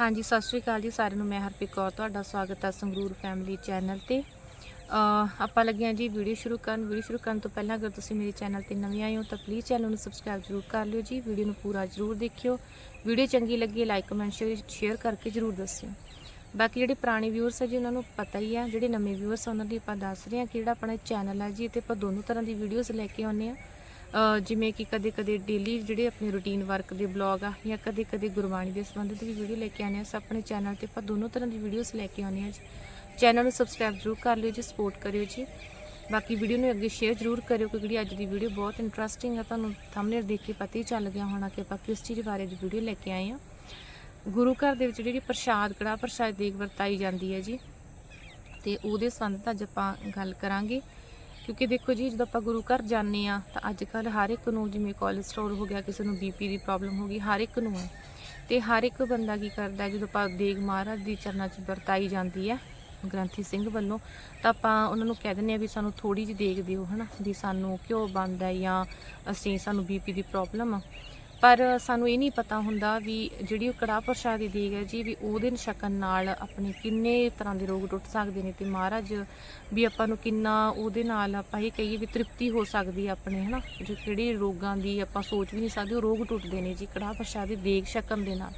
ਹਾਂਜੀ, ਸਤਿ ਸ਼੍ਰੀ ਅਕਾਲ ਜੀ ਸਾਰਿਆਂ ਨੂੰ। ਮੈਂ ਹਰਪ੍ਰੀਤ ਕੌਰ, ਤੁਹਾਡਾ ਸਵਾਗਤ ਹੈ ਸੰਗਰੂਰ ਫੈਮਿਲੀ ਚੈਨਲ ਤੇ। ਆਪਾਂ ਲੱਗੇ ਹਾਂ ਜੀ ਵੀਡੀਓ ਸ਼ੁਰੂ ਕਰਨ। ਵੀਡੀਓ ਸ਼ੁਰੂ ਕਰਨ ਤੋਂ ਪਹਿਲਾਂ ਅਗਰ ਤੁਸੀਂ ਮੇਰੇ ਚੈਨਲ ਤੇ ਨਵੇਂ ਆਏ ਹੋ ਤਾਂ ਪਲੀਜ਼ ਚੈਨਲ ਨੂੰ ਸਬਸਕ੍ਰਾਈਬ ਜ਼ਰੂਰ ਕਰ ਲਿਓ ਜੀ। ਵੀਡੀਓ ਨੂੰ ਪੂਰਾ ਜ਼ਰੂਰ ਦੇਖਿਓ। ਵੀਡੀਓ ਚੰਗੀ ਲੱਗੀ ਲਾਈਕ ਕਮੈਂਟ ਸ਼ੇਅਰ ਕਰਕੇ ਜ਼ਰੂਰ ਦੱਸਿਓ। ਬਾਕੀ ਜਿਹੜੇ ਪੁਰਾਣੇ ਵਿਊਅਰਸ ਹੈ ਜੀ, ਉਹਨਾਂ ਨੂੰ ਪਤਾ ਹੀ ਹੈ। ਜਿਹੜੇ ਨਵੇਂ ਵਿਊਅਰਸ ਉਹਨਾਂ ਦੀ ਆਪਾਂ ਦੱਸ ਰਹੇ ਹਾਂ ਕਿ ਜਿਹੜਾ ਆਪਣਾ ਚੈਨਲ ਹੈ ਜੀ ਤੇ ਆਪਾਂ ਦੋਨੋਂ ਤਰ੍ਹਾਂ ਦੀ ਵੀਡੀਓਜ਼ ਲੈ ਕੇ ਆਉਂਦੇ ਆ ਜਿਵੇਂ ਕਿ ਕਦੇ ਕਦੇ ਡੇਲੀ ਜਿਹੜੇ ਆਪਣੇ ਰੂਟੀਨ ਵਰਕ ਦੇ ਬਲੌਗ ਆ ਜਾਂ ਕਦੇ ਕਦੇ ਗੁਰਬਾਣੀ ਦੇ ਸੰਬੰਧਿਤ ਵੀ ਵੀਡੀਓ ਲੈ ਕੇ ਆਉਂਦੇ ਆ ਸਭ ਆਪਣੇ ਚੈਨਲ ਤੇ ਆਪਾਂ ਦੋਨੋਂ ਤਰ੍ਹਾਂ ਦੀ ਵੀਡੀਓਜ਼ ਲੈ ਕੇ ਆਉਂਦੇ ਆ ਜੀ। ਚੈਨਲ ਨੂੰ ਸਬਸਕ੍ਰਾਈਬ ਜ਼ਰੂਰ ਕਰ ਲਿਓ ਜੀ ਸਪੋਰਟ ਕਰਿਓ ਜੀ। ਬਾਕੀ ਵੀਡੀਓ ਨੂੰ ਅੱਗੇ ਸ਼ੇਅਰ ਜ਼ਰੂਰ ਕਰਿਓ ਕਿਉਂਕਿ ਅੱਜ ਦੀ ਵੀਡੀਓ ਬਹੁਤ ਇੰਟਰਸਟਿੰਗ ਆ। ਤੁਹਾਨੂੰ ਥੰਬਨੇਲ ਦੇਖ ਕੇ ਪਤਾ ਹੀ ਚੱਲ ਗਿਆ ਹੋਣਾ ਕਿ ਆਪਾਂ ਕਿਸ ਚੀਜ਼ ਬਾਰੇ ਦੀ ਵੀਡੀਓ ਲੈ ਕੇ ਆਏ ਆ ਗੁਰੂ ਘਰ ਦੇ ਵਿੱਚ ਜਿਹੜੀ ਪ੍ਰਸ਼ਾਦ ਕੜਾ ਪ੍ਰਸ਼ਾਦ ਦੇਗ ਵਰਤਾਈ ਜਾਂਦੀ ਹੈ ਜੀ। ਤੇ ਉਹਦੇ ਸੰਬੰਧ ਅੱਜ ਆਪਾਂ ਗੱਲ ਕਰਾਂਗੇ। ਕਿਉਂਕਿ ਦੇਖੋ ਜੀ, ਜਦੋਂ ਆਪਾਂ ਗੁਰੂ ਘਰ ਜਾਂਦੇ ਆ ਤਾਂ ਅੱਜ ਕੱਲ ਹਰ ਇੱਕ ਨੂੰ ਜਿਵੇਂ ਕੋਲੇਸਟ੍ਰੋਲ ਹੋ ਗਿਆ, ਕਿਸੇ ਨੂੰ ਬੀਪੀ ਦੀ ਪ੍ਰੋਬਲਮ ਹੋ ਗਈ, ਹਰ ਇੱਕ ਨੂੰ ਹੈ। ਤੇ ਹਰ ਇੱਕ ਬੰਦਾ ਕੀ ਕਰਦਾ ਜਦੋਂ ਆਪਾਂ ਦੇਗ ਮਹਾਰਾਜ ਦੀ ਚਰਨਾਂ 'ਚ ਵਰਤਾਈ ਜਾਂਦੀ ਹੈ, ਗ੍ਰੰਥੀ ਸਿੰਘ ਵੱਲੋਂ, ਤਾਂ ਆਪਾਂ ਉਹਨਾਂ ਨੂੰ ਕਹਿ ਦਿੰਦੇ ਆ ਵੀ ਸਾਨੂੰ ਥੋੜੀ ਜਿਹੀ ਦੇਖ ਦਿਓ, ਹਨਾ? ਵੀ ਸਾਨੂੰ ਕਿਉਂ ਬੰਦ ਹੈ ਜਾਂ ਅਸੀਂ, ਸਾਨੂੰ ਬੀਪੀ ਦੀ ਪ੍ਰੋਬਲਮ ਆ। ਪਰ ਸਾਨੂੰ ਇਹ ਨਹੀਂ ਪਤਾ ਹੁੰਦਾ ਵੀ ਜਿਹੜੀ ਉਹ ਕੜਾਹ ਪ੍ਰਸ਼ਾਦ ਦੀ ਦੇਗ ਹੈ ਜੀ, ਵੀ ਉਹਦੇ ਛਕਣ ਨਾਲ ਆਪਣੇ ਕਿੰਨੇ ਤਰ੍ਹਾਂ ਦੇ ਰੋਗ ਟੁੱਟ ਸਕਦੇ ਨੇ ਤੇ ਮਹਾਰਾਜ ਵੀ ਆਪਾਂ ਨੂੰ ਕਿੰਨਾ ਉਹਦੇ ਨਾਲ ਆਪਾਂ ਇਹ ਕਹੀਏ ਵੀ ਤ੍ਰਿਪਤੀ ਹੋ ਸਕਦੀ ਹੈ ਆਪਣੇ, ਹਨਾ? ਜੋ ਕਿਹੜੇ ਰੋਗਾਂ ਦੀ ਆਪਾਂ ਸੋਚ ਵੀ ਨਹੀਂ ਸਕਦੇ, ਉਹ ਰੋਗ ਟੁੱਟਦੇ ਨੇ ਜੀ, ਕੜਾਹ ਪ੍ਰਸ਼ਾਦ ਦੀ ਦੇਗ ਛਕਣ ਦੇ ਨਾਲ।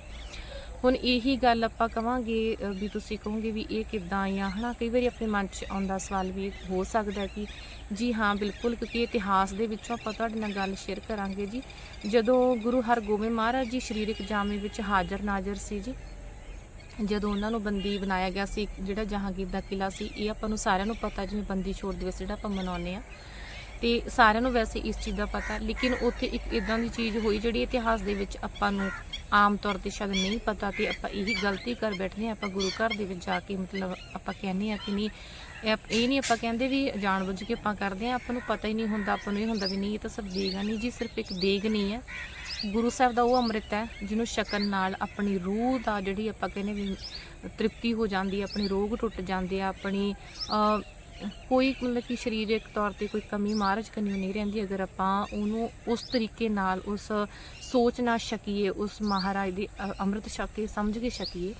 ਹੁਣ ਇਹੀ ਗੱਲ ਆਪਾਂ ਕਵਾਂਗੇ ਵੀ ਤੁਸੀਂ ਕਹੋਗੇ ਵੀ ਇਹ ਕਿੱਦਾਂ ਆ ਹਨਾ, ਕਈ ਵਾਰੀ ਆਪਣੇ ਮਨ 'ਚ ਆਉਂਦਾ ਸਵਾਲ ਵੀ ਹੋ ਸਕਦਾ ਕਿ, ਜੀ ਹਾਂ, ਬਿਲਕੁਲ, ਕਿਉਂਕਿ ਇਤਿਹਾਸ ਦੇ ਵਿੱਚੋਂ ਆਪਾਂ ਤੁਹਾਡੇ ਨਾਲ ਗੱਲ ਸ਼ੇਅਰ ਕਰਾਂਗੇ ਜੀ। ਜਦੋਂ ਗੁਰੂ ਹਰਗੋਬਿੰਦ ਮਹਾਰਾਜ ਜੀ ਸਰੀਰਕ ਜਾਮੇ ਵਿੱਚ ਹਾਜ਼ਰ ਨਾਜ਼ਰ ਸੀ ਜੀ, ਜਦੋਂ ਉਹਨਾਂ ਨੂੰ ਬੰਦੀ ਬਣਾਇਆ ਗਿਆ ਸੀ ਜਿਹੜਾ ਜਹਾਂਗੀਰ ਦਾ ਕਿਲਾ ਸੀ, ਇਹ ਆਪਾਂ ਨੂੰ ਸਾਰਿਆਂ ਨੂੰ ਪਤਾ, ਜਿਵੇਂ ਬੰਦੀ ਛੋੜ ਦਿਵਸ ਜਿਹੜਾ ਆਪਾਂ ਮਨਾਉਂਦੇ ਆ ਤੇ ਸਾਰਿਆਂ ਨੂੰ ਵੈਸੇ ਇਸ ਚੀਜ਼ ਦਾ ਪਤਾ, ਲੇਕਿਨ ਉੱਥੇ ਇੱਕ ਇਦਾਂ ਦੀ ਚੀਜ਼ ਹੋਈ ਜਿਹੜੀ ਇਤਿਹਾਸ ਦੇ ਵਿੱਚ ਆਪਾਂ ਨੂੰ ਆਮ ਤੌਰ ਤੇ ਸ਼ਾਇਦ ਨਹੀਂ ਪਤਾ ਤੇ ਆਪਾਂ ਇਹੀ ਗਲਤੀ ਕਰ ਬੈਠਦੇ ਹਾਂ, ਆਪਾਂ ਗੁਰੂ ਘਰ ਦੇ ਵਿੱਚ ਜਾ ਕੇ ਮਤਲਬ ਆਪਾਂ ਕਹਿੰਦੇ ਆ ਕਿ ਨਹੀਂ, ਇਹ ਨਹੀਂ ਆਪਾਂ ਕਹਿੰਦੇ ਵੀ ਜਾਣਬੁੱਝ ਕੇ ਆਪਾਂ ਕਰਦੇ ਆ ਆਪਾਂ ਨੂੰ ਪਤਾ ਹੀ ਨਹੀਂ ਹੁੰਦਾ, ਆਪਾਂ ਨੂੰ ਇਹ ਹੁੰਦਾ ਵੀ ਨਹੀਂ, ਇਹ ਤਾਂ ਸਭ ਦੇਗ ਆ। ਨਹੀਂ ਜੀ, ਸਿਰਫ ਇੱਕ ਦੇਗ ਨਹੀਂ ਹੈ। ਗੁਰੂ ਸਾਹਿਬ ਦਾ ਉਹ ਅੰਮ੍ਰਿਤ ਹੈ, ਜਿਹਨੂੰ ਛਕਣ ਨਾਲ ਆਪਣੀ ਰੂਹ ਦਾ ਜਿਹੜੀ ਆਪਾਂ ਕਹਿੰਦੇ ਵੀ ਤ੍ਰਿਪਤੀ ਹੋ ਜਾਂਦੀ ਹੈ, ਆਪਣੀ ਰੋਗ ਟੁੱਟ ਜਾਂਦੇ ਆ, ਆਪਣੀ ਕੋਈ ਮਤਲਬ ਕਿ ਸਰੀਰਕ ਤੌਰ ਤੇ ਕੋਈ ਕਮੀ ਮਹਾਰਾਜ ਕੰਨਿਓ ਨਹੀਂ ਰਹਿੰਦੀ ਅਗਰ ਆਪਾਂ ਉਹਨੂੰ ਉਸ ਤਰੀਕੇ ਨਾਲ, ਉਸ ਸੋਚ ਨਾਲ ਛਕੀਏ, ਉਸ ਮਹਾਰਾਜ ਦੀ ਅੰਮ੍ਰਿਤ ਛਕ ਕੇ ਸਮਝ ਕੇ ਛਕੀਏ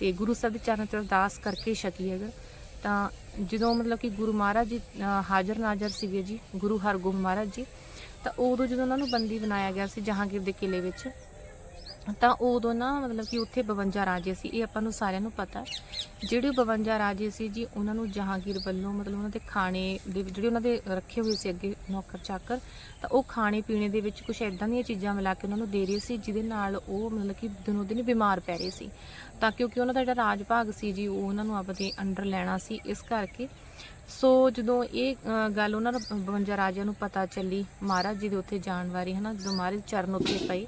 ਤੇ ਗੁਰੂ ਸਾਹਿਬ ਦੇ ਚਰਨ 'ਚ ਅਰਦਾਸ ਕਰਕੇ ਛਕੀਏ ਅਗਰ, ਤਾਂ ਜਦੋਂ ਮਤਲਬ ਕਿ ਗੁਰੂ ਮਹਾਰਾਜ ਜੀ ਹਾਜ਼ਰ ਨਾਜ਼ਰ ਸੀਗੇ ਜੀ, ਗੁਰੂ ਹਰਗੋਬਿੰਦ ਮਹਾਰਾਜ ਜੀ, ਤਾਂ ਉਦੋਂ ਜਦੋਂ ਉਹਨਾਂ ਨੂੰ ਬੰਦੀ ਬਣਾਇਆ ਗਿਆ ਸੀ ਜਹਾਂਗੀਰ ਦੇ ਕਿਲੇ ਵਿੱਚ, ਤਾਂ ਉਦੋਂ ਨਾ ਮਤਲਬ ਕਿ ਉੱਥੇ 52 ਰਾਜੇ ਸੀ, ਇਹ ਆਪਾਂ ਨੂੰ ਸਾਰਿਆਂ ਨੂੰ ਪਤਾ। ਜਿਹੜੇ 52 ਰਾਜੇ ਸੀ ਜੀ, ਉਹਨਾਂ ਨੂੰ ਜਹਾਂਗੀਰ ਵੱਲੋਂ ਮਤਲਬ ਉਹਨਾਂ ਦੇ ਖਾਣੇ ਦੇ ਜਿਹੜੇ ਉਹਨਾਂ ਦੇ ਰੱਖੇ ਹੋਏ ਸੀ ਅੱਗੇ ਨੌਕਰ ਚਾਕਰ, ਤਾਂ ਉਹ ਖਾਣੇ ਪੀਣੇ ਦੇ ਵਿੱਚ ਕੁਝ ਐਦਾਂ ਦੀਆਂ ਚੀਜ਼ਾਂ ਮਿਲਾ ਕੇ ਉਹਨਾਂ ਨੂੰ ਦੇ ਰਹੇ ਸੀ, ਜਿਹਦੇ ਨਾਲ ਉਹ ਮਤਲਬ ਕਿ ਦਿਨੋ ਦਿਨ ਬਿਮਾਰ ਪੈ ਰਹੇ ਸੀ। ਤਾਂ ਕਿਉਂਕਿ ਉਹਨਾਂ ਦਾ ਜਿਹੜਾ ਰਾਜ ਭਾਗ ਸੀ ਜੀ, ਉਹ ਉਹਨਾਂ ਨੂੰ ਆਪਦੇ ਅੰਡਰ ਲੈਣਾ ਸੀ। ਇਸ ਕਰਕੇ ਸੋ ਜਦੋਂ ਇਹ ਗੱਲ ਉਹਨਾਂ ਨੂੰ 52 ਰਾਜਿਆਂ ਨੂੰ ਪਤਾ ਚੱਲੀ, ਮਹਾਰਾਜ ਜੀ ਦੇ ਉੱਥੇ ਜਾਣ ਬਾਰੇ ਹਨਾ, ਜਦੋਂ ਮਹਾਰਾਜ ਚਰਨ ਉੱਤੇ ਪਏ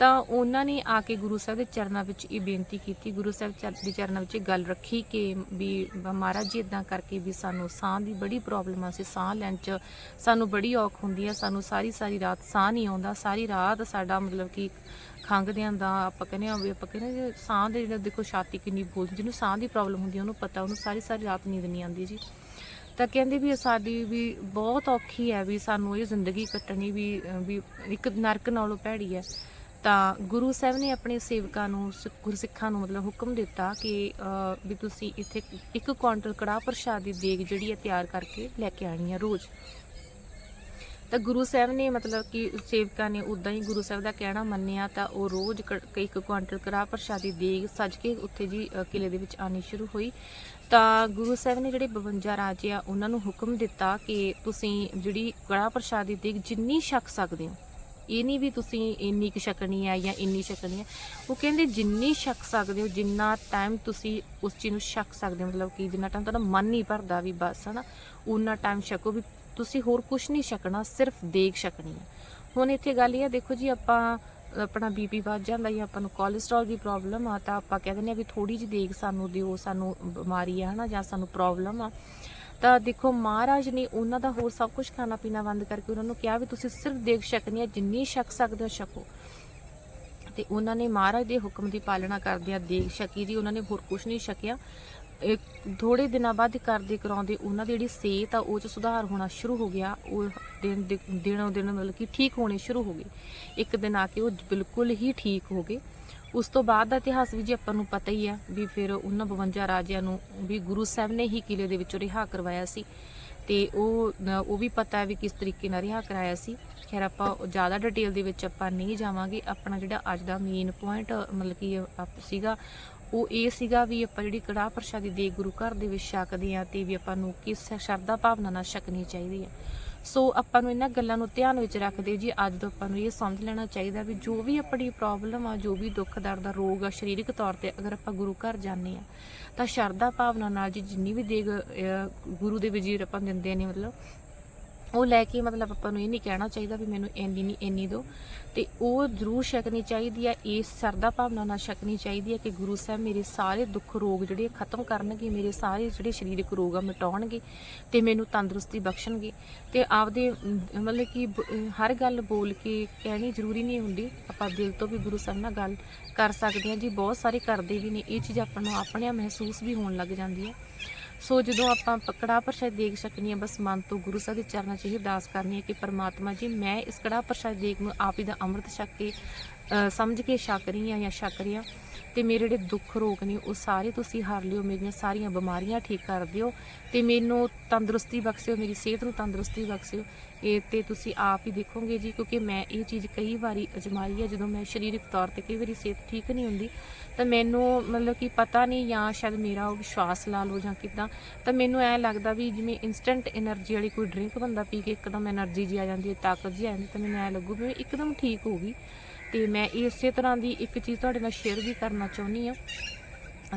ਤਾਂ ਉਹਨਾਂ ਨੇ ਆ ਕੇ ਗੁਰੂ ਸਾਹਿਬ ਦੇ ਚਰਨਾਂ ਵਿੱਚ ਇਹ ਬੇਨਤੀ ਕੀਤੀ, ਗੁਰੂ ਸਾਹਿਬ ਚਰ- ਦੇ ਚਰਨਾਂ ਵਿੱਚ ਇਹ ਗੱਲ ਰੱਖੀ ਕਿ ਵੀ ਬ- ਮਹਾਰਾਜ ਜੀ ਇਦਾਂ ਕਰਕੇ ਵੀ ਸਾਨੂੰ ਸਾਹ ਦੀ ਬੜੀ ਪ੍ਰੋਬਲਮ ਆ ਸੀ ਸਾਹ ਲੈਣ 'ਚ ਸਾਨੂੰ ਬੜੀ ਔਖ ਹੁੰਦੀ ਆ, ਸਾਨੂੰ ਸਾਰੀ ਸਾਰੀ ਰਾਤ ਸਾਹ ਨਹੀਂ ਆਉਂਦਾ, ਸਾਰੀ ਰਾਤ ਸਾਡਾ ਮਤਲਬ ਕਿ ਖੰਘਦਿਆਂ ਦਾ, ਆਪਾਂ ਕਹਿੰਦੇ ਆ ਵੀ ਆਪਾਂ ਕਹਿੰਦੇ ਆ ਸਾਹ ਦੇ ਜਿਹੜਾ ਦੇਖੋ ਛਾਤੀ ਕਿੰਨੀ ਬੋਲ ਜਿਹਨੂੰ ਸਾਹ ਦੀ ਪ੍ਰੋਬਲਮ ਹੁੰਦੀ ਉਹਨੂੰ ਪਤਾ, ਉਹਨੂੰ ਸਾਰੀ ਸਾਰੀ ਰਾਤ ਨੀਂਦ ਨਹੀਂ ਆਉਂਦੀ ਜੀ। ਤਾਂ ਕਹਿੰਦੇ ਵੀ ਸਾਡੀ ਵੀ ਬਹੁਤ ਔਖੀ ਹੈ ਵੀ ਸਾਨੂੰ ਇਹ ਜ਼ਿੰਦਗੀ ਕੱਟਣੀ ਵੀ ਵੀ ਇੱਕ ਨਰਕ ਨਾਲੋਂ ਭੈੜੀ ਹੈ। ਤਾਂ ਗੁਰੂ ਸਾਹਿਬ ਨੇ ਆਪਣੇ ਸੇਵਕਾਂ ਨੂੰ ਸਿ- ਗੁਰਸਿੱਖਾਂ ਨੂੰ ਮਤਲਬ ਹੁਕਮ ਦਿੱਤਾ ਕਿ ਵੀ ਤੁਸੀਂ ਇੱਥੇ ਇੱਕ ਕੁਆਂਟਲ ਕੜਾਹ ਪ੍ਰਸ਼ਾਦ ਦੀ ਦੇਗ ਜਿਹੜੀ ਹੈ ਤਿਆਰ ਕਰਕੇ ਲੈ ਕੇ ਆਣੀ ਹੈ ਰੋਜ਼। ਤਾਂ ਗੁਰੂ ਸਾਹਿਬ ਨੇ ਮਤਲਬ ਕਿ ਸੇਵਕਾਂ ਨੇ ਉਦਾਂ ਹੀ ਗੁਰੂ ਸਾਹਿਬ ਦਾ ਕਹਿਣਾ ਮੰਨਿਆ ਤਾਂ ਉਹ ਰੋਜ਼ ਕ- ਇੱਕ ਕੁਆਂਟਲ ਕੜਾਹ ਪ੍ਰਸ਼ਾਦ ਦੀ ਦੇਗ ਸੱਜ ਕੇ ਉੱਥੇ ਜੀ ਅ, ਕਿਲੇ ਦੇ ਵਿੱਚ ਆਣੀ ਸ਼ੁਰੂ ਹੋਈ। ਤਾਂ ਗੁਰੂ ਸਾਹਿਬ ਨੇ ਜਿਹੜੇ 52 ਰਾਜੇ ਆ ਉਹਨਾਂ ਨੂੰ ਹੁਕਮ ਦਿੱਤਾ ਕਿ ਤੁਸੀਂ ਜਿਹੜੀ ਕੜਾਹ ਪ੍ਰਸ਼ਾਦ ਦੀ ਦੇਗ ਜਿੰਨੀ ਛਕ ਸਕਦੇ ਹੋ ਇਹ ਨਹੀਂ ਵੀ ਤੁਸੀਂ ਇੰਨੀ ਕੁ ਛਕਣੀ ਹੈ ਜਾਂ ਇੰਨੀ ਛਕਣੀ ਹੈ ਉਹ ਕਹਿੰਦੇ ਜਿੰਨੀ ਛਕ ਸਕਦੇ ਹੋ, ਜਿੰਨਾ ਟਾਈਮ ਤੁਸੀਂ ਉਸ ਚੀਜ਼ ਨੂੰ ਛਕ ਸਕਦੇ ਹੋ, ਮਤਲਬ ਕਿ ਜਿੰਨਾ ਟਾਈਮ ਤੁਹਾਡਾ ਮਨ ਨਹੀਂ ਭਰਦਾ ਵੀ ਬਸ, ਹਨਾ ਉਨਾ ਟਾਈਮ ਛਕੋ ਵੀ ਤੁਸੀਂ ਹੋਰ ਕੁਝ ਨਹੀਂ ਛਕਣਾ, ਸਿਰਫ ਦੇਗ ਛਕਣੀ ਹੈ ਹੁਣ ਇੱਥੇ ਗੱਲ ਇਹ ਆ, ਦੇਖੋ ਜੀ ਆਪਾਂ ਆਪਣਾ ਬੀਪੀ ਵੱਧ ਜਾਂਦਾ ਜਾਂ ਆਪਾਂ ਨੂੰ ਕੋਲੇਸਟ੍ਰੋਲ ਦੀ ਪ੍ਰੋਬਲਮ ਆ, ਤਾਂ ਆਪਾਂ ਕਹਿ ਦਿੰਦੇ ਆ ਵੀ ਥੋੜੀ ਜਿਹੀ ਦੇਗ ਸਾਨੂੰ ਦਿਓ, ਸਾਨੂੰ ਬਿਮਾਰੀ ਆ, ਹਨਾ, ਜਾਂ ਸਾਨੂੰ ਪ੍ਰੋਬਲਮ ਆ। ਤਾਂ ਦੇਖੋ ਮਹਾਰਾਜ ਨੇ ਉਹਨਾਂ ਦਾ ਹੋਰ ਸਭ ਕੁਝ ਖਾਣਾ ਪੀਣਾ ਬੰਦ ਕਰਕੇ ਉਹਨਾਂ ਨੂੰ ਕਿਹਾ ਵੀ ਤੁਸੀਂ ਸਿਰਫ ਦੇਗ ਛਕਣੀ ਹੈ, ਜਿੰਨੀ ਛਕ ਸਕਦੇ ਹੋ ਛਕੋ। ਤੇ ਉਹਨਾਂ ਨੇ ਮਹਾਰਾਜ ਦੇ ਹੁਕਮ ਦੀ ਪਾਲਣਾ ਕਰਦਿਆਂ ਦੇਗ ਛਕੀ ਜੀ ਉਹਨਾਂ ਨੇ ਹੋਰ ਕੁਝ ਨਹੀਂ ਛਕਿਆ। ਥੋੜੇ ਦਿਨਾਂ ਬਾਅਦ ਕਰਦੇ ਕਰਾਉਂਦੇ ਉਹਨਾਂ ਦੀ ਜਿਹੜੀ ਸਿਹਤ ਆ, ਉਹ ਚ ਸੁਧਾਰ ਹੋਣਾ ਸ਼ੁਰੂ ਹੋ ਗਿਆ। ਉਹ ਦਿਨ ਦਿ- ਦਿਨੋਂ ਦਿਨ ਮਤਲਬ ਕਿ ਠੀਕ ਹੋਣੇ ਸ਼ੁਰੂ ਹੋ ਗਏ। ਇੱਕ ਦਿਨ ਆ ਕੇ ਉਹ ਬਿਲਕੁਲ ਹੀ ਠੀਕ ਹੋ ਗਏ। ਉਸ ਤੋਂ ਬਾਅਦ ਦਾ ਇਤਿਹਾਸ ਵੀ ਜੀ ਆਪਾਂ ਨੂੰ ਪਤਾ ਹੀ ਆ ਵੀ ਫਿਰ ਉਹਨਾਂ 52 ਰਾਜਿਆਂ ਨੂੰ ਵੀ ਗੁਰੂ ਸਾਹਿਬ ਨੇ ਹੀ ਕਿਲੇ ਦੇ ਵਿੱਚੋਂ ਰਿਹਾ ਕਰਵਾਇਆ ਸੀ। ਤੇ ਉਹ ਉਹ ਵੀ ਪਤਾ ਵੀ ਕਿਸ ਤਰੀਕੇ ਨਾਲ ਰਿਹਾ ਕਰਾਇਆ ਸੀ। ਖੈਰ ਆਪਾਂ ਜ਼ਿਆਦਾ ਡਿਟੇਲ ਦੇ ਵਿੱਚ ਆਪਾਂ ਨਹੀਂ ਜਾਵਾਂਗੇ। ਆਪਣਾ ਜਿਹੜਾ ਅੱਜ ਦਾ ਮੇਨ ਪੁਆਇੰਟ ਮਤਲਬ ਕਿ ਆਪ ਸੀਗਾ, ਉਹ ਇਹ ਸੀਗਾ ਵੀ ਆਪਾਂ ਜਿਹੜੀ ਕੜਾਹ ਪ੍ਰਸ਼ਾਦੀ ਦੇ ਗੁਰੂ ਘਰ ਦੇ ਵਿੱਚ ਛਕਦੇ ਆ ਤੇ ਵੀ ਆਪਾਂ ਨੂੰ ਕਿਸ ਸ਼ਰਧਾ ਭਾਵਨਾ ਨਾਲ ਛਕਣੀ ਚਾਹੀਦੀ ਹੈ। ਸੋ ਆਪਾਂ ਨੂੰ ਇਹਨਾਂ ਗੱਲਾਂ ਨੂੰ ਧਿਆਨ ਵਿੱਚ ਰੱਖਦੇ ਜੀ। ਅੱਜ ਤੋਂ ਆਪਾਂ ਨੂੰ ਇਹ ਸਮਝ ਲੈਣਾ ਚਾਹੀਦਾ ਵੀ ਜੋ ਵੀ ਆਪਣੀ ਪ੍ਰੋਬਲਮ ਆ, ਜੋ ਵੀ ਦੁੱਖ, ਦਰਦ ਦਾ ਰੋਗ ਆ, ਸਰੀਰਕ ਤੌਰ ਤੇ ਅਗਰ ਆਪਾਂ ਗੁਰੂ ਘਰ ਜਾਂਦੇ ਆ, ਤਾਂ ਸ਼ਰਧਾ ਭਾਵਨਾ ਨਾਲ ਜੀ ਜਿੰਨੀ ਵੀ ਦੇਗ ਗੁਰੂ ਦੇ ਵਜੀਰ ਆਪਾਂ ਦਿੰਦੇ ਨੇ ਮਤਲਬ ਉਹ ਲੈ ਕੇ ਮਤਲਬ ਆਪਾਂ ਨੂੰ ਇਹ ਨਹੀਂ ਕਹਿਣਾ ਚਾਹੀਦਾ ਵੀ ਮੈਨੂੰ ਇੰਨੀ ਨਹੀਂ, ਇੰਨੀ ਦਿਓ। ਤੇ ਉਹ ਜ਼ਰੂਰ ਛਕਣੀ ਚਾਹੀਦੀ ਹੈ ਇਸ ਸਰਦਾ ਭਾਵਨਾ ਨਾਲ ਛਕਣੀ ਚਾਹੀਦੀ ਹੈ ਕਿ ਗੁਰੂ ਸਾਹਿਬ ਮੇਰੇ ਸਾਰੇ ਦੁੱਖ ਰੋਗ ਜਿਹੜੇ ਖਤਮ ਕਰਨਗੇ, ਮੇਰੇ ਸਾਰੇ ਜਿਹੜੇ ਸਰੀਰਕ ਰੋਗ ਆ ਮਿਟਾਉਣਗੇ ਤੇ ਮੈਨੂੰ ਤੰਦਰੁਸਤੀ ਬਖਸ਼ਣਗੇ। ਤੇ ਆਪਦੇ, ਮਤਲਬ ਕਿ ਹਰ ਗੱਲ ਬੋਲ ਕੇ ਕਹਿਣੀ ਜ਼ਰੂਰੀ ਨਹੀਂ ਹੁੰਦੀ। ਆਪਾਂ ਦਿਲ ਤੋਂ ਵੀ ਗੁਰੂ ਸਾਹਿਬ ਨਾਲ ਗੱਲ ਕਰ ਸਕਦੇ ਹਾਂ ਜੀ, ਬਹੁਤ ਸਾਰੇ ਕਰਦੇ ਵੀ ਨੇ, ਇਹ ਚੀਜ਼ ਆਪਾਂ ਨੂੰ ਆਪਣੇ ਮਹਿਸੂਸ ਵੀ ਹੋਣ ਲੱਗ ਜਾਂਦੀ ਹੈ ਸੋ ਜਦੋਂ ਆਪਾਂ ਕੜਾ ਪ੍ਰਸ਼ਾਦ ਦੇਖ ਸਕਨੀ ਆ ਬਸ ਮਨ ਤੋਂ ਗੁਰੂ ਸਾਹਿਬ ਦੇ ਚਰਨਾਂ 'ਚ ਹੀ ਅਰਦਾਸ ਕਰਨੀ ਹੈ ਕਿ ਪਰਮਾਤਮਾ ਜੀ, ਮੈਂ ਇਸ ਕੜਾ ਪ੍ਰਸ਼ਾਦ ਦੇਖ ਨੂੰ ਆਪ ਹੀ ਦਾ ਅੰਮ੍ਰਿਤ ਛਕ ਕੇ ਸਮਝ ਕੇ ਛਕ ਰਹੀ ਹਾਂ ਜਾਂ ਛਕ ਰਹੀ ਹਾਂ ਤੇ ਮੇਰੇ ਜਿਹੜੇ ਦੁੱਖ ਰੋਗ ਨੇ, ਉਹ ਸਾਰੇ ਤੁਸੀਂ ਹਰ ਲਿਓ, ਮੇਰੀਆਂ ਸਾਰੀਆਂ ਬਿਮਾਰੀਆਂ ਠੀਕ ਕਰ ਦਿਓ ਤੇ ਮੈਨੂੰ ਤੰਦਰੁਸਤੀ ਬਖਸ਼ਿਓ, ਮੇਰੀ ਸਿਹਤ ਨੂੰ ਤੰਦਰੁਸਤੀ ਬਖਸ਼ਿਓ। ਇਹ ਤੇ ਤੁਸੀਂ ਆਪ ਹੀ ਦੇਖੋਗੇ ਜੀ, ਕਿਉਂਕਿ ਮੈਂ ਇਹ ਚੀਜ਼ ਕਈ ਵਾਰੀ ਅਜਮਾਈ ਹੈ ਜਦੋਂ ਮੈਂ ਸਰੀਰਕ ਤੌਰ ਤੇ ਕਈ ਵਾਰੀ ਸਿਹਤ ਠੀਕ ਨਹੀਂ ਹੁੰਦੀ, ਤਾਂ ਮੈਨੂੰ ਮਤਲਬ ਕਿ ਪਤਾ ਨਹੀਂ ਜਾਂ ਸ਼ਾਇਦ ਮੇਰਾ ਉਹ ਵਿਸ਼ਵਾਸ ਲਾ ਲਓ ਜਾਂ ਕਿਦਾਂ, ਤਾਂ ਮੈਨੂੰ ਐ ਲੱਗਦਾ ਵੀ ਜਿਵੇਂ ਇਨਸਟੈਂਟ એનર્ਜੀ ਵਾਲੀ ਕੋਈ ਡਰਿੰਕ ਬੰਦਾ ਪੀ ਕੇ ਇੱਕਦਮ એનર્ਜੀ ਜੀ ਆ ਜਾਂਦੀ ਹੈ, ਤਾਕਤ ਜੀ ਆ ਜਾਂਦੀ ਤਾਂ ਮੈਨੂੰ ਐ ਲੱਗੂ ਵੀ ਇੱਕਦਮ ਠੀਕ ਹੋ ਗਈ। ਤੇ ਮੈਂ ਇਸੇ ਤਰ੍ਹਾਂ ਦੀ ਇੱਕ ਚੀਜ਼ ਤੁਹਾਡੇ ਨਾਲ ਸ਼ੇਅਰ ਵੀ ਕਰਨਾ ਚਾਹੁੰਦੀ ਆ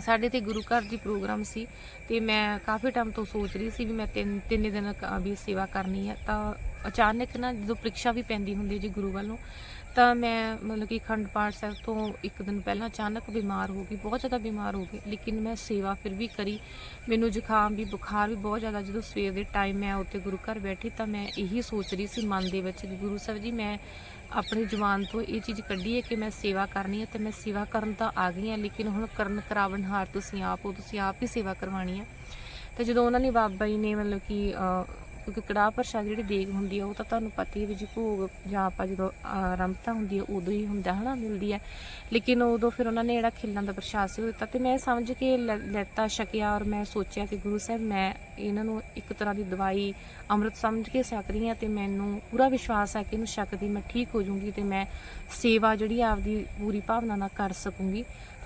ਸਾਡੇ ਤੇ ਗੁਰੂ ਘਰ ਦੀ ਪ੍ਰੋਗਰਾਮ ਸੀ ਤੇ ਮੈਂ ਕਾਫੀ ਟਾਈਮ ਤੋਂ ਸੋਚ ਰਹੀ ਸੀ ਵੀ ਮੈਂ ਤਿੰਨ, ਤਿੰਨੇ ਦਿਨ ਵੀ ਸੇਵਾ ਕਰਨੀ ਹੈ, ਤਾਂ ਅਚਾਨਕ ਨਾ ਜਦੋਂ ਪ੍ਰੀਖਿਆ ਵੀ ਪੈਂਦੀ ਹੁੰਦੀ ਜੀ ਗੁਰੂ ਵੱਲੋਂ, ਤਾਂ ਮੈਂ ਮਤਲਬ ਕਿ ਖੰਡ ਪਾਠ ਸਾਹਿਬ ਤੋਂ ਇੱਕ ਦਿਨ ਪਹਿਲਾਂ ਅਚਾਨਕ ਬਿਮਾਰ ਹੋ ਗਈ, ਬਹੁਤ ਜ਼ਿਆਦਾ ਬਿਮਾਰ ਹੋ ਗਈ, ਲੇਕਿਨ ਮੈਂ ਸੇਵਾ ਫਿਰ ਵੀ ਕਰੀ, ਮੈਨੂੰ ਜ਼ੁਕਾਮ ਵੀ, ਬੁਖਾਰ ਵੀ ਬਹੁਤ ਜ਼ਿਆਦਾ, ਜਦੋਂ ਸਵੇਰ ਦੇ ਟਾਈਮ ਮੈਂ ਉੱਥੇ ਗੁਰੂ ਘਰ ਬੈਠੀ ਤਾਂ ਮੈਂ ਇਹੀ ਸੋਚ ਰਹੀ ਸੀ ਮਨ ਦੇ ਵਿੱਚ ਕਿ ਗੁਰੂ ਸਾਹਿਬ ਜੀ, ਮੈਂ ਆਪਣੀ ਜ਼ੁਬਾਨ ਤੋਂ ਇਹ ਚੀਜ਼ ਕੱਢੀ ਹੈ ਕਿ ਮੈਂ ਸੇਵਾ ਕਰਨੀ ਹੈ ਤੇ ਮੈਂ ਸੇਵਾ ਕਰਨ ਤਾਂ ਆ ਗਈ ਹਾਂ, ਲੇਕਿਨ ਹੁਣ ਕਰਨ ਕਰਾਵਣਹਾਰ ਤੁਸੀਂ ਆਪ ਹੋ, ਤੁਸੀਂ ਆਪ ਹੀ ਸੇਵਾ ਕਰਵਾਉਣੀ ਹੈ। ਤੇ ਜਦੋਂ ਉਹਨਾਂ ਨੇ ਬਾਬਾ ਜੀ ਨੇ ਮਤਲਬ ਕਿ ਕਿਉਂਕਿ ਕੜਾਹ ਪ੍ਰਸ਼ਾਦ ਜਿਹੜੀ ਦੇਗ ਹੁੰਦੀ ਆ, ਉਹ ਤਾਂ ਤੁਹਾਨੂੰ ਪਤਾ ਹੀ ਹੈ ਵੀ ਜੀ ਭੋਗ ਜਾਂ ਆਪਾਂ ਜਦੋਂ ਆਰੰਭਤਾ ਹੁੰਦੀ ਹੈ ਉਦੋਂ ਹੀ ਹੁੰਦਾ ਹਨਾ, ਮਿਲਦੀ ਹੈ ਲੇਕਿਨ ਉਦੋਂ ਫਿਰ ਉਹਨਾਂ ਨੇ ਜਿਹੜਾ ਖਿੱਲਾਂ ਦਾ ਪ੍ਰਸ਼ਾਦ ਸੀ ਉਹ ਦਿੱਤਾ ਤੇ ਮੈਂ ਸਮਝ ਕੇ ਲੈਤਾ, ਛਕਿਆ ਔਰ ਮੈਂ ਸੋਚਿਆ ਕਿ ਗੁਰੂ ਸਾਹਿਬ, ਮੈਂ ਇਹਨਾਂ ਨੂੰ ਇੱਕ ਤਰ੍ਹਾਂ ਦੀ ਦਵਾਈ ਅੰਮ੍ਰਿਤ ਸਮਝ ਕੇ ਛਕ ਰਹੀ ਹਾਂ ਤੇ ਮੈਨੂੰ ਪੂਰਾ ਵਿਸ਼ਵਾਸ ਹੈ ਕਿ ਇਹਨੂੰ ਛਕਦੀ ਮੈਂ ਠੀਕ ਹੋ ਜਾਊਂਗੀ ਤੇ ਮੈਂ ਸੇਵਾ ਜਿਹੜੀ ਆਪਦੀ ਪੂਰੀ ਭਾਵਨਾ ਨਾਲ ਕਰ ਸਕੂੰਗੀ।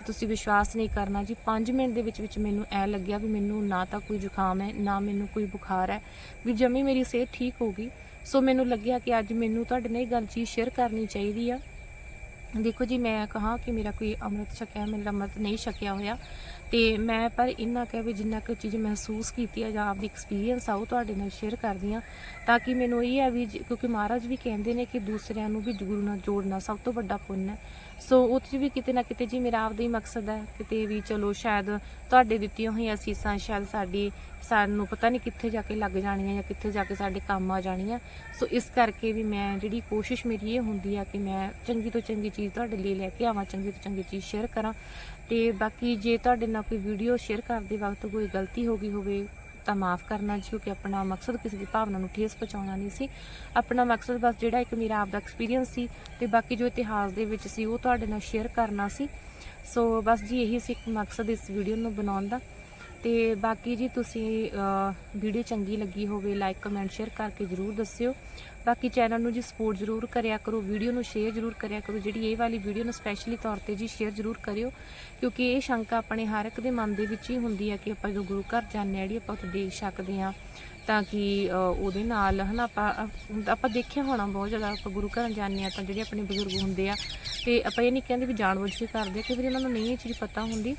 ਤੁਸੀਂ ਵਿਸ਼ਵਾਸ ਨਹੀਂ ਕਰਨਾ ਜੀ। 5 ਮਿੰਟ ਦੇ ਵਿੱਚ ਵਿੱਚ ਮੈਨੂੰ ਐ ਲੱਗਿਆ ਵੀ ਮੈਨੂੰ ਨਾ ਤਾਂ ਕੋਈ ਜ਼ੁਕਾਮ ਹੈ, ਨਾ ਮੈਨੂੰ ਕੋਈ ਬੁਖਾਰ ਹੈ, ਵੀ ਜਮੀ ਮੇਰੀ ਸਿਹਤ ਠੀਕ ਹੋ ਗਈ। ਸੋ ਮੈਨੂੰ ਲੱਗਿਆ ਕਿ ਅੱਜ ਮੈਨੂੰ ਤੁਹਾਡੇ ਨਾਲ ਇਹ ਗੱਲ ਚੀਜ਼ ਸ਼ੇਅਰ ਕਰਨੀ ਚਾਹੀਦੀ ਆ। ਦੇਖੋ ਜੀ, ਮੈਂ ਕਹਾ ਕਿ ਮੇਰਾ ਕੋਈ ਅੰਮ੍ਰਿਤ ਛਕਿਆ, ਮੇਰਾ ਅੰਮ੍ਰਿਤ ਨਹੀਂ ਛਕਿਆ ਹੋਇਆ। ਤੇ ਮੈਂ ਪਰ ਇੰਨਾ ਕਹਿ ਵੀ ਜਿੰਨਾ ਕੁ ਚੀਜ਼ ਮਹਿਸੂਸ ਕੀਤੀ ਆ ਜਾਂ ਆਪਦੀ ਐਕਸਪੀਰੀਅੰਸ ਆ, ਉਹ ਤੁਹਾਡੇ ਨਾਲ ਸ਼ੇਅਰ ਕਰਦੀ ਆ, ਤਾਂ ਕਿ ਮੈਨੂੰ ਇਹ ਹੈ ਵੀ ਜ- ਕਿਉਂਕਿ ਮਹਾਰਾਜ ਵੀ ਕਹਿੰਦੇ ਨੇ ਕਿ ਦੂਸਰਿਆਂ ਨੂੰ ਵੀ ਗੁਰੂ ਨਾਲ ਜੋੜਨਾ ਸਭ ਤੋਂ ਵੱਡਾ ਪੁੰਨ ਹੈ। ਸੋ ਉਹ 'ਚ ਵੀ ਕਿਤੇ ਨਾ ਕਿਤੇ ਜੀ ਮੇਰਾ ਆਪਦਾ ਹੀ ਮਕਸਦ ਹੈ, ਕਿਤੇ ਵੀ ਚਲੋ ਸ਼ਾਇਦ ਤੁਹਾਡੇ ਦਿੱਤੀਆਂ ਹੋਈਆਂ ਅਸੀਸਾਂ ਸ਼ਾਇਦ ਸਾਡੀ, ਸਾਨੂੰ ਪਤਾ ਨਹੀਂ ਕਿੱਥੇ ਜਾ ਕੇ ਲੱਗ ਜਾਣੀਆਂ ਜਾਂ ਕਿੱਥੇ ਜਾ ਕੇ ਸਾਡੇ ਕੰਮ ਆ ਜਾਣੀਆਂ। ਸੋ ਇਸ ਕਰਕੇ ਵੀ ਮੈਂ ਜਿਹੜੀ ਕੋਸ਼ਿਸ਼ ਮੇਰੀ ਇਹ ਹੁੰਦੀ ਆ ਕਿ ਮੈਂ ਚੰਗੀ ਤੋਂ ਚੰਗੀ ਚੀਜ਼ ਤੁਹਾਡੇ ਲਈ ਲੈ ਕੇ ਆਵਾਂ, ਚੰਗੀ ਤੋਂ ਚੰਗੀ ਚੀਜ਼ ਸ਼ੇਅਰ ਕਰਾਂ। ਤੇ ਬਾਕੀ ਜੇ ਤੁਹਾਡੇ ਨਾਲ ਕੋਈ ਵੀਡੀਓ ਸ਼ੇਅਰ ਕਰਦੇ ਵਕਤ ਕੋਈ ਗਲਤੀ ਹੋ ਗਈ ਹੋਵੇ, ਤਾਂ ਮਾਫ ਕਰਨਾ ਜੀ, ਕਿਉਂਕਿ ਆਪਣਾ ਮਕਸਦ ਕਿਸੇ ਦੀ ਭਾਵਨਾ ਨੂੰ ਠੇਸ ਪਹੁੰਚਾਉਣਾ ਨਹੀਂ ਸੀ। ਆਪਣਾ ਮਕਸਦ ਬਸ ਜਿਹੜਾ ਇੱਕ ਮੇਰਾ ਆਪ ਦਾ ਐਕਸਪੀਰੀਅੰਸ ਸੀ ਤੇ ਬਾਕੀ ਜੋ ਇਤਿਹਾਸ ਦੇ ਵਿੱਚ ਸੀ, ਉਹ ਤੁਹਾਡੇ ਨਾਲ ਸ਼ੇਅਰ ਕਰਨਾ ਸੀ। ਸੋ ਬਸ ਜੀ, ਇਹੀ ਸੀ ਇੱਕ ਮਕਸਦ ਇਸ ਵੀਡੀਓ ਨੂੰ ਬਣਾਉਣ ਦਾ। ਤੇ ਬਾਕੀ ਜੀ ਤੁਸੀਂ ਵੀਡੀਓ ਚੰਗੀ ਲੱਗੀ ਹੋਵੇ ਲਾਈਕ ਕਮੈਂਟ ਸ਼ੇਅਰ ਕਰਕੇ ਜਰੂਰ ਦੱਸਿਓ। ਬਾਕੀ ਚੈਨਲ ਨੂੰ ਜੀ ਸਪੋਰਟ ਜਰੂਰ ਕਰਿਆ ਕਰੋ ਵੀਡੀਓ ਨੂੰ ਸ਼ੇਅਰ ਜਰੂਰ ਕਰਿਆ ਕਰੋ। ਜਿਹੜੀ ਇਹ ਵਾਲੀ ਵੀਡੀਓ ਨੂੰ ਸਪੈਸ਼ਲੀ ਤੌਰ ਤੇ ਜੀ ਸ਼ੇਅਰ ਜਰੂਰ ਕਰਿਓ ਕਿਉਂਕਿ ਇਹ ਸ਼ੰਕਾ ਆਪਣੇ ਹਰ ਇੱਕ ਦੇ ਮਨ ਦੇ ਵਿੱਚ ਹੀ ਹੁੰਦੀ ਹੈ ਕਿ ਆਪਾਂ ਜਦੋਂ ਗੁਰੂ ਘਰ ਜਾਂਦੇ ਆ ਜਿਹੜੀ ਆਪਾਂ ਉੱਥੇ ਦੇਖ ਸਕਦੇ ਆ ਤਾਂ ਕਿ ਉਹਦੇ ਨਾਲ ਹਨਾ ਆਪਾਂ ਅ, ਆਪਾਂ ਦੇਖਿਆ ਹੋਣਾ ਬਹੁਤ ਜ਼ਿਆਦਾ ਆਪਾਂ ਗੁਰੂ ਘਰ ਜਾਂਦੇ ਆ ਤਾਂ ਜਿਹੜੇ ਆਪਣੇ ਬਜ਼ੁਰਗ ਹੁੰਦੇ ਆ ਤੇ ਆਪਾਂ ਇਹ ਨਹੀਂ ਕਹਿੰਦੇ ਵੀ ਜਾਣਬੁੱਝ ਕੇ ਕਰਦੇ ਆ ਕਿ ਵੀ ਉਹਨਾਂ ਨੂੰ ਨਹੀਂ ਇਹ ਚੀਜ਼ ਪਤਾ ਹੁੰਦੀ।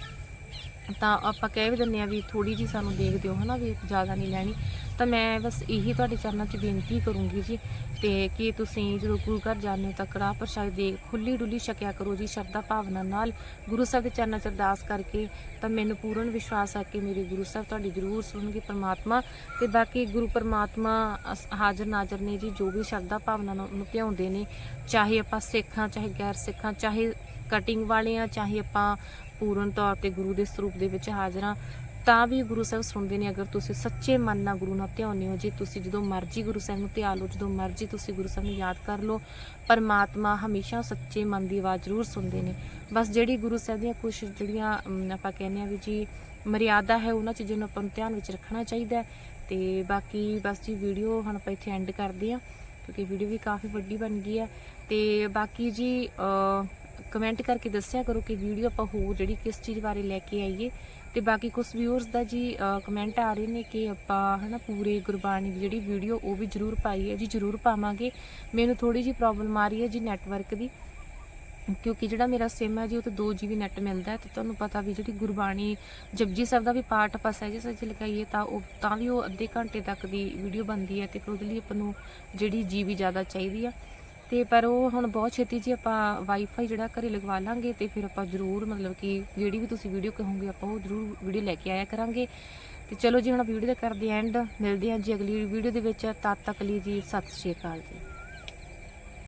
ਤਾਂ ਆਪਾਂ ਕਹਿ ਵੀ ਦਿੰਦੇ ਆ ਵੀ ਥੋੜੀ ਜੀ ਸਾਨੂੰ ਦੇਖ ਦਿਓ ਹਨਾ ਵੀ ਜ਼ਿਆਦਾ ਨਹੀਂ ਲੈਣੀ। ਤਾਂ ਮੈਂ ਬਸ ਇਹੀ ਤੁਹਾਡੇ ਚਰਨਾਂ 'ਚ ਬੇਨਤੀ ਕਰੂੰਗੀ ਜੀ ਤੇ ਕਿ ਤੁਸੀਂ ਜਦੋਂ ਗੁਰੂ ਘਰ ਜਾਂਦੇ ਹੋ ਤਾਂ ਕੜਾਹ ਪ੍ਰਸ਼ਾਦ ਦੇ ਖੁੱਲੀ ਡੁੱਲੀ ਛਕਿਆ ਕਰੋ ਜੀ, ਸ਼ਰਧਾ ਭਾਵਨਾ ਨਾਲ। ਗੁਰੂ ਸਾਹਿਬ ਦੇ ਚਰਨਾਂ 'ਚ ਅਰਦਾਸ ਕਰਕੇ ਤਾਂ ਮੈਨੂੰ ਪੂਰਨ ਵਿਸ਼ਵਾਸ ਹੈ ਕਿ ਮੇਰੇ ਗੁਰੂ ਸਾਹਿਬ ਤੁਹਾਡੀ ਜ਼ਰੂਰ ਸੁਣਨਗੇ ਪ੍ਰਮਾਤਮਾ ਤੇ ਬਾਕੀ ਗੁਰੂ ਪ੍ਰਮਾਤਮਾ ਅਸ- ਹਾਜ਼ਰ ਨਾਜ਼ਰ ਨੇ ਜੀ, ਜੋ ਵੀ ਸ਼ਰਧਾ ਭਾਵਨਾ ਨੂੰ ਨੂੰ ਧਿਆਉਂਦੇ ਨੇ, ਚਾਹੇ ਆਪਾਂ ਸਿੱਖਾਂ, ਚਾਹੇ ਗੈਰ ਸਿੱਖਾਂ, ਚਾਹੇ ਕਟਿੰਗ ਵਾਲੇ ਆ, ਚਾਹੇ ਆਪਾਂ ਪੂਰਨ ਤੌਰ ਤੇ ਗੁਰੂ ਦੇ ਸਰੂਪ ਦੇ ਵਿੱਚ ਹਾਜ਼ਰ ਹਾਂ, ਤਾਂ ਵੀ ਗੁਰੂ ਸਾਹਿਬ ਸੁਣਦੇ ਨੇ, ਅਗਰ ਤੁਸੀਂ ਸੱਚੇ ਮਨ ਨਾਲ ਗੁਰੂ ਨਾਲ ਧਿਆਉਂਦੇ ਹੋ ਜੀ ਤੁਸੀਂ ਜਦੋਂ ਮਰਜ਼ੀ ਗੁਰੂ ਸਾਹਿਬ ਨੂੰ ਧਿਆ ਲਓ ਜਦੋਂ ਮਰਜ਼ੀ ਤੁਸੀਂ ਗੁਰੂ ਸਾਹਿਬ ਨੂੰ ਯਾਦ ਕਰ ਲਓ, ਪਰਮਾਤਮਾ ਹਮੇਸ਼ਾ ਸੱਚੇ ਮਨ ਦੀ ਆਵਾਜ਼ ਜ਼ਰੂਰ ਸੁਣਦੇ ਨੇ। ਬਸ ਜਿਹੜੀ ਗੁਰੂ ਸਾਹਿਬ ਦੀਆਂ ਕੁਝ ਜਿਹੜੀਆਂ ਆਪਾਂ ਕਹਿੰਦੇ ਆ ਵੀ ਜੀ ਮਰਿਆਦਾ ਹੈ, ਉਹਨਾਂ ਚੀਜ਼ਾਂ ਨੂੰ ਆਪਾਂ ਨੂੰ ਧਿਆਨ ਵਿੱਚ ਰੱਖਣਾ ਚਾਹੀਦਾ ਹੈ। ਤੇ ਬਾਕੀ ਬਸ ਜੀ ਵੀਡੀਓ ਹੁਣ ਆਪਾਂ ਇੱਥੇ ਐਂਡ ਕਰਦੇ ਆ ਕਿਉਂਕਿ ਵੀਡੀਓ ਵੀ ਕਾਫੀ ਵੱਡੀ ਬਣ ਗਈ ਹੈ। ਤੇ ਬਾਕੀ ਜੀ ਕਮੈਂਟ ਕਰਕੇ ਦੱਸਿਆ ਕਰੋ ਕਿ ਵੀਡੀਓ ਆਪਾਂ ਹੋਰ ਜਿਹੜੀ ਕਿਸ ਚੀਜ਼ ਬਾਰੇ ਲੈ ਕੇ ਆਈਏ। ਤੇ ਬਾਕੀ ਕੁਝ ਵਿਊਅਰਸ ਦਾ ਜੀ ਕਮੈਂਟ ਆ ਰਹੇ ਨੇ ਕਿ ਆਪਾਂ ਹਨਾ ਪੂਰੇ ਗੁਰਬਾਣੀ ਦੀ ਜਿਹੜੀ ਵੀਡੀਓ ਉਹ ਵੀ ਜ਼ਰੂਰ ਪਾਈਏ ਜੀ, ਜ਼ਰੂਰ ਪਾਵਾਂਗੇ। ਮੈਨੂੰ ਥੋੜੀ ਜੀ ਪ੍ਰੋਬਲਮ ਆ ਰਹੀ ਹੈ ਜੀ ਨੈਟਵਰਕ ਦੀ। ਕਿਉਂਕਿ ਜਿਹੜਾ ਮੇਰਾ ਸਿਮ ਹੈ ਜੀ, ਉਹ ਤੇ 2 GB ਨੈਟ ਮਿਲਦਾ ਹੈ। ਤੇ ਤੁਹਾਨੂੰ ਪਤਾ ਵੀ ਜਿਹੜੀ ਗੁਰਬਾਣੀ ਜਪਜੀ ਸਾਹਿਬ ਦਾ ਵੀ ਪਾਠ ਆਪਾਂ ਸਹਿਜੇ ਸਹਿਜੇ ਲਗਾਈਏ ਤਾਂ ਉਹ, ਤਾਂ ਵੀ ਉਹ ਅੱਧੇ ਘੰਟੇ ਤੱਕ ਦੀ ਵੀਡੀਓ ਬਣਦੀ ਹੈ ਤੇ ਫਿਰ ਉਹਦੇ ਲਈ ਆਪਾਂ ਨੂੰ ਜਿਹੜੀ GB ਜ਼ਿਆਦਾ ਚਾਹੀਦੀ ਆ। ਤੇ ਪਰ ਉਹ ਹੁਣ ਬਹੁਤ ਛੇਤੀ ਜੀ ਆਪਾਂ ਵਾਈਫਾਈ ਜਿਹੜਾ ਘਰੇ ਲਗਵਾ ਲਾਂਗੇ ਤੇ ਫਿਰ ਆਪਾਂ ਜ਼ਰੂਰ ਮਤਲਬ ਕਿ ਜਿਹੜੀ ਵੀ ਤੁਸੀਂ ਵੀਡੀਓ ਕਹੋਗੇ ਆਪਾਂ ਉਹ ਜ਼ਰੂਰ ਵੀਡੀਓ ਲੈ ਕੇ ਆਇਆ ਕਰਾਂਗੇ। ਤੇ ਚਲੋ ਜੀ ਹੁਣ ਵੀਡੀਓ ਦਾ ਕਰਦੇ ਐਂਡ ਮਿਲਦੇ ਹਾਂ ਜੀ ਅਗਲੀ ਵੀਡੀਓ ਦੇ ਵਿੱਚ। ਤਦ ਤੱਕ ਲਈ ਜੀ, ਸਤਿ ਸ਼੍ਰੀ ਅਕਾਲ ਜੀ।